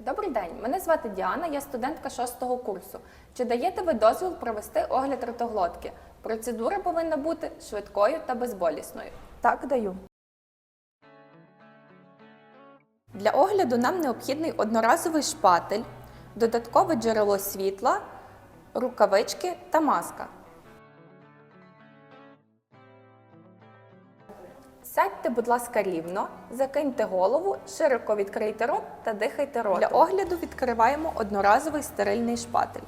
Добрий день, мене звати Діана, я студентка 6 курсу. Чи даєте ви дозвіл провести огляд ротоглотки? Процедура повинна бути швидкою та безболісною. Так, даю. Для огляду нам необхідний одноразовий шпатель, додаткове джерело світла, рукавички та маска. Сядьте, будь ласка, рівно, закиньте голову, широко відкрийте рот та дихайте ротом. Для огляду відкриваємо одноразовий стерильний шпатель.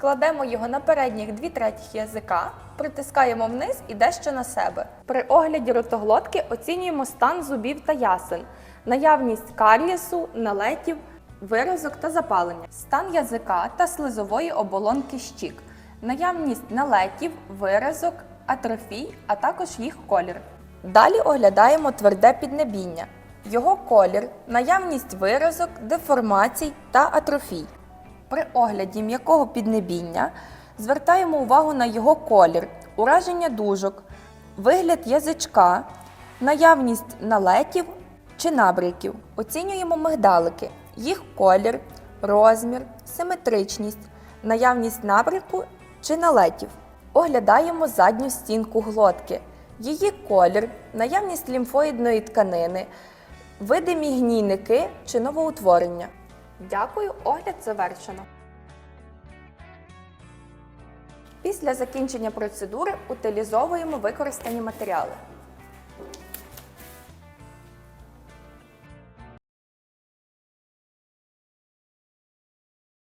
Кладемо його на передніх дві третіх язика, притискаємо вниз і дещо на себе. При огляді ротоглотки оцінюємо стан зубів та ясен, наявність карієсу, налетів, виразок та запалення, стан язика та слизової оболонки щік, наявність налетів, виразок, атрофій, а також їх колір. Далі оглядаємо тверде піднебіння, його колір, наявність виразок, деформацій та атрофій. При огляді м'якого піднебіння звертаємо увагу на його колір, ураження дужок, вигляд язичка, наявність налетів чи набряків. Оцінюємо мигдалики, їх колір, розмір, симетричність, наявність набряку чи налетів. Оглядаємо задню стінку глотки, її колір, наявність лімфоїдної тканини, видимі гнійники чи новоутворення. Дякую, огляд завершено. Після закінчення процедури утилізовуємо використані матеріали.